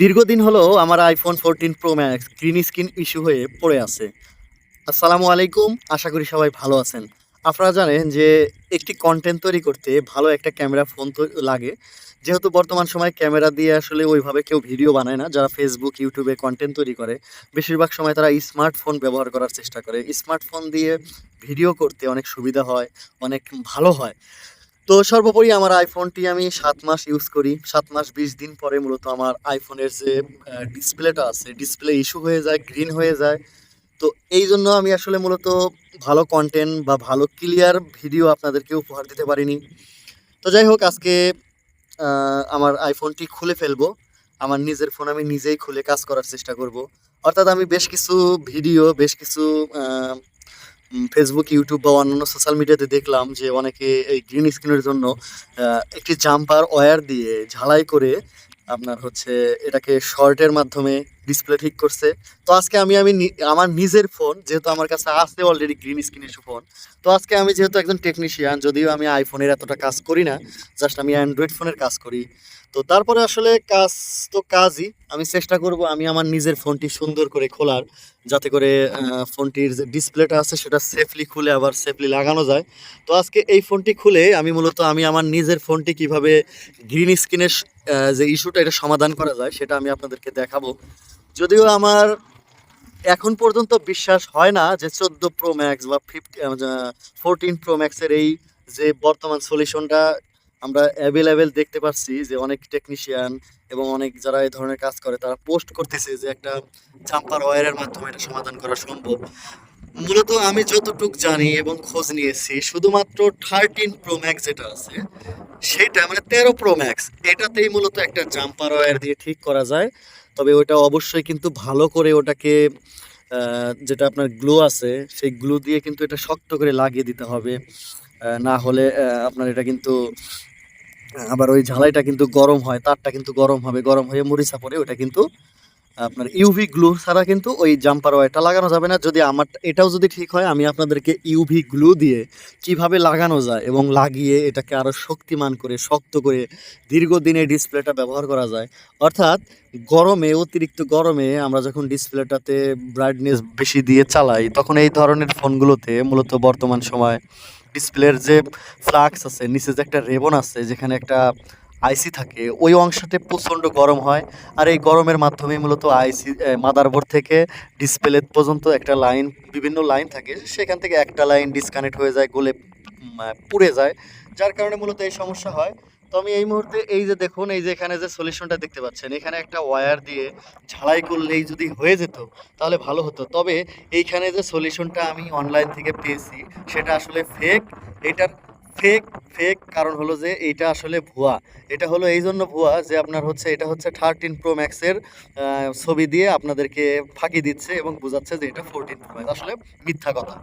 দীর্ঘদিন হলো আমার iPhone fourteen pro max green screen issue হয়ে পড়ে আছে। আসসালামু আলাইকুম, আশা করি সবাই ভালো আছেন। আপনারা জানেন যে একটি কন্টেন্ট তৈরি করতে ভালো একটা ক্যামেরা ফোন তো লাগে। যেহেতু বর্তমান সময় ক্যামেরা দিয়ে আসলে ওইভাবে কেউ ভিডিও বানায় না, যারা ফেসবুক ইউটিউবে কন্টেন্ট তৈরি করে, বেশিরভাগ সময় তারা স্মার্টফোন ব্যবহার করার চেষ্টা করে। স্মার্টফোন দিয়ে ভিডিও করতে অনেক সুবিধা হয়, অনেক ভালো হয়। তো সর্বোপরি আমার আইফোনটি আমি সাত মাস ইউজ করি। সাত মাস বিশ দিন পরে মূলত আমার আইফোনের যে ডিসপ্লেটা আছে ডিসপ্লে ইস্যু হয়ে যায় গ্রিন হয়ে যায়। তো এই জন্য আমি আসলে মূলত ভালো কন্টেন্ট বা ভালো ক্লিয়ার ভিডিও আপনাদেরকে উপহার দিতে পারিনি। তো যাই হোক, আজকে আমার আইফোনটি খুলে ফেলব। আমার নিজের ফোন আমি নিজেই খুলে কাজ করার চেষ্টা করব। অর্থাৎ আমি বেশ কিছু ভিডিও বেশ কিছু ফেসবুক ইউটিউব বা অন্যান্য সোশ্যাল মিডিয়াতে দেখলাম যে অনেকে এই গ্রিন স্ক্রিনের জন্য একটি জাম্পার ওয়্যার দিয়ে ঝালাই করে আপনার হচ্ছে এটাকে শর্টের মাধ্যমে ডিসপ্লে ঠিক করছে। তো আজকে আমি আমি আমার নিজের ফোন যেহেতু আমার কাছে আছে অলরেডি গ্রিন স্ক্রিন স্ক্রিনের ফোন তো আজকে আমি যেহেতু একজন টেকনিশিয়ান যদিও আমি আইফোনের এতটা কাজ করি না জাস্ট আমি অ্যান্ড্রয়েড ফোনের কাজ করি। তো তারপরে আসলে কাজ তো কাজই। আমি চেষ্টা করব আমি আমার নিজের ফোনটি সুন্দর করে খোলার, যাতে করে ফোনটির যে ডিসপ্লেটা আছে সেটা সেফলি খুলে আবার সেফলি লাগানো যায়। তো আজকে এই ফোনটি খুলে আমি মূলত আমি আমার নিজের ফোনটি কীভাবে গ্রিন স্ক্রিনের যে ইস্যুটা এটা সমাধান করা যায় সেটা আমি আপনাদেরকে দেখাবো। যদিও আমার এখন পর্যন্ত বিশ্বাস হয় না যে চোদ্দ প্রো ম্যাক্স বা ফিফটি ফোরটিন প্রো ম্যাক্সের এই যে বর্তমান সলিউশনটা আমরা অ্যাভেলেবেল দেখতে পাচ্ছি যে অনেক টেকনিশিয়ান এবং অনেক যারা এই ধরনের কাজ করে, তারা পোস্ট করতেছে যে একটা জাম্পার ওয়্যারের মাধ্যমে এটা সমাধান করা সম্ভব। মূলত আমি যতটুক জানি এবং খোঁজ নিয়েছি, শুধুমাত্র থার্টিন প্রো ম্যাক্স যেটা আছে, সেটা মানে তেরো প্রো ম্যাক্স এটাতেই মূলত একটা জাম্পার ওয়্যার দিয়ে ঠিক করা যায়। তবে ওটা অবশ্যই কিন্তু ভালো করে ওটাকে যেটা আপনার গ্লু আছে, সেই গ্লু দিয়ে কিন্তু এটা শক্ত করে লাগিয়ে দিতে হবে। না হলে আপনার এটা কিন্তু আবার ওই ঝালাইটা কিন্তু গরম হয়, তারটা কিন্তু গরম হবে, গরম হয়ে মরিচা পরে ওটা কিন্তু আপনার ইউভি গ্লু ছাড়া কিন্তু ওই জাম্পার ওয়ারটা লাগানো যাবে না। যদি আমার, এটাও যদি ঠিক হয়, আমি আপনাদেরকে ইউভি গ্লু দিয়ে কীভাবে লাগানো যায় এবং লাগিয়ে এটাকে আরও শক্তিমান করে, শক্ত করে দীর্ঘদিনে ডিসপ্লেটা ব্যবহার করা যায়। অর্থাৎ গরমে, অতিরিক্ত গরমে আমরা যখন ডিসপ্লেটাতে ব্রাইটনেস বেশি দিয়ে চালাই, তখন এই ধরনের ফোনগুলোতে মূলত বর্তমান সময় ডিসপ্লের যে ফ্লাক্স আছে, নিচে যে একটা রেবন আছে, যেখানে একটা আইসি থাকে, ওই অংশতে প্রচণ্ড গরম হয়। আর এই গরমের মাধ্যমে মূলত আইসি মাদারবোর্ড থেকে ডিসপ্লে পর্যন্ত একটা লাইন, বিভিন্ন লাইন থাকে। সেখান থেকে একটা লাইন ডিসকানেক্ট হয়ে যায়, গোলে পুড়ে যায়। যার কারণে মূলত এই সমস্যা হয়। তো আমি এই মুহূর্তে এই যে দেখুন, এই যে এখানে যে সলিউশনটা দেখতে পাচ্ছেন, এখানে একটা ওয়্যার দিয়ে ঝালাই করলেই যদি হয়ে যেত, তাহলে ভালো হতো। তবে এইখানে যে সলিউশনটা আমি অনলাইন থেকে পেয়েছি, সেটা আসলে ফেক এটার ফেক ফেক কারণ হলো যে এইটা আসলে ভুয়া। এটা হলো এই জন্য ভুয়া যে আপনার হচ্ছে, এটা হচ্ছে থার্টিন প্রো ম্যাক্সের ছবি দিয়ে আপনাদেরকে ফাঁকি দিচ্ছে এবং বোঝাচ্ছে যে এটা ফোরটিন প্রো ম্যাক্স আসলে মিথ্যা কথা।